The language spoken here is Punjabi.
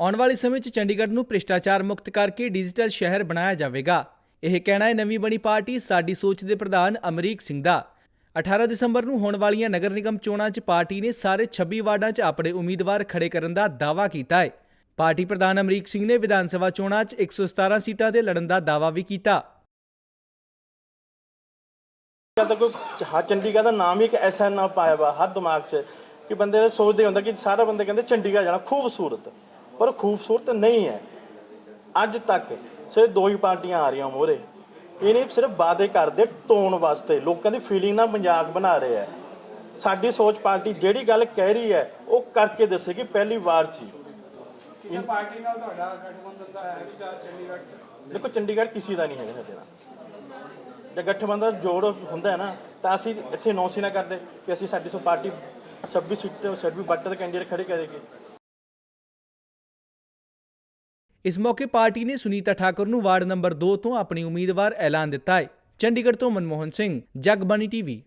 ਆਉਣ ਵਾਲੇ ਸਮੇਂ 'ਚ ਚੰਡੀਗੜ੍ਹ ਨੂੰ ਭ੍ਰਿਸ਼ਟਾਚਾਰ ਮੁਕਤ ਕਰਕੇ ਡਿਜੀਟਲ ਸ਼ਹਿਰ ਬਣਾਇਆ ਜਾਵੇਗਾ। ਇਹ ਕਹਿਣਾ ਹੈ, ਨਵੀਂ ਬਣੀ ਪਾਰਟੀ ਸਾਡੀ ਸੋਚ ਦੇ ਪ੍ਰਧਾਨ ਅਮਰੀਕ ਸਿੰਘ ਦਾ। 18 ਦਸੰਬਰ ਨੂੰ ਹੋਣ ਵਾਲੀਆਂ ਨਗਰ ਨਿਗਮ ਚੋਣਾਂ 'ਚ ਪਾਰਟੀ ਨੇ ਸਾਰੇ 26 ਵਾਰਡਾਂ 'ਚ ਆਪਣੇ ਉਮੀਦਵਾਰ ਖੜੇ ਕਰਨ ਦਾ ਦਾਅਵਾ ਕੀਤਾ ਹੈ। ਪਾਰਟੀ ਪ੍ਰਧਾਨ ਅਮਰੀਕ ਸਿੰਘ ਨੇ ਵਿਧਾਨ ਸਭਾ ਚੋਣਾਂ 'ਚ 117 ਸੀਟਾਂ ਤੇ ਲੜਨ ਦਾ ਦਾਅਵਾ ਵੀ ਕੀਤਾ। ਜਦ ਕੋਈ ਚੰਡੀਗੜ੍ਹ ਦਾ ਨਾਮ ਹੀ ਇੱਕ ਐਸਾ ਨਾ ਪਾਇਆ ਵਾ, ਹਰ ਦਿਮਾਗ 'ਚ, ਕਿ ਬੰਦੇ ਸੋਚਦੇ ਹੁੰਦਾ ਕਿ ਸਾਰੇ ਬੰਦੇ ਕਹਿੰਦੇ ਚੰਡੀਗੜ੍ਹ ਜਾਣਾ, ਖੂਬਸੂਰਤ। ਪਰ ਖੂਬਸੂਰਤ ਨਹੀਂ ਹੈ। ਅੱਜ ਤੱਕ ਸਿਰਫ ਦੋ ਹੀ ਪਾਰਟੀਆਂ ਆ ਰਹੀਆਂ ਮੋਰੇ ਇਹ ਨਹੀਂ ਸਿਰਫ ਵਾਅਦੇ ਕਰਦੇ ਟੋਨ ਵਾਸਤੇ। ਲੋਕਾਂ ਦੀ ਫੀਲਿੰਗ ਨਾਲ ਮਜ਼ਾਕ ਬਣਾ ਰਹੇ ਹੈ। ਸਾਡੀ ਸੋਚ ਪਾਰਟੀ ਜਿਹੜੀ ਗੱਲ ਕਹਿ ਰਹੀ ਹੈ ਉਹ ਕਰਕੇ ਦੱਸੇਗੀ ਪਹਿਲੀ ਵਾਰ 'ਚ ਹੀ ਕਿਸੇ ਪਾਰਟੀ ਨਾਲ ਤੁਹਾਡਾ ਗਠਬੰਧਨ ਦਾ ਹੈ ਵਿਚਾਰ ਚੰਡੀਗੜ੍ਹ 'ਚ? ਦੇਖੋ ਚੰਡੀਗੜ੍ਹ ਕਿਸੇ ਦਾ ਨਹੀਂ ਹੈਗਾ ਸਾਡੇ ਨਾਲ। ਜੇ ਗਠਬੰਧਨ ਜੋੜ ਹੁੰਦਾ ਹੈ ਨਾ ਤਾਂ ਅਸੀਂ ਇੱਥੇ ਨੌਸੀ ਨਾ ਕਰਦੇ ਕਿ ਅਸੀਂ ਸਾਡੀ ਸੋ ਪਾਰਟੀ 26 ਸੀਟ 26 ਬੱਟ ਦੇ ਕੈਂਡੀਡੇਟ ਖੜੇ ਕਰੇਗੀ। ਇਸ ਮੌਕੇ ਪਾਰਟੀ ਨੇ ਸੁਨੀਤਾ ਠਾਕੁਰ ਨੂੰ ਵਾਰਡ ਨੰਬਰ 2 ਤੋਂ ਆਪਣੀ ਉਮੀਦਵਾਰ ਐਲਾਨ ਦਿੱਤਾ ਹੈ। ਚੰਡੀਗੜ੍ਹ ਤੋਂ ਮਨਮੋਹਨ ਸਿੰਘ, ਜਗਬਾਣੀ ਟੀਵੀ।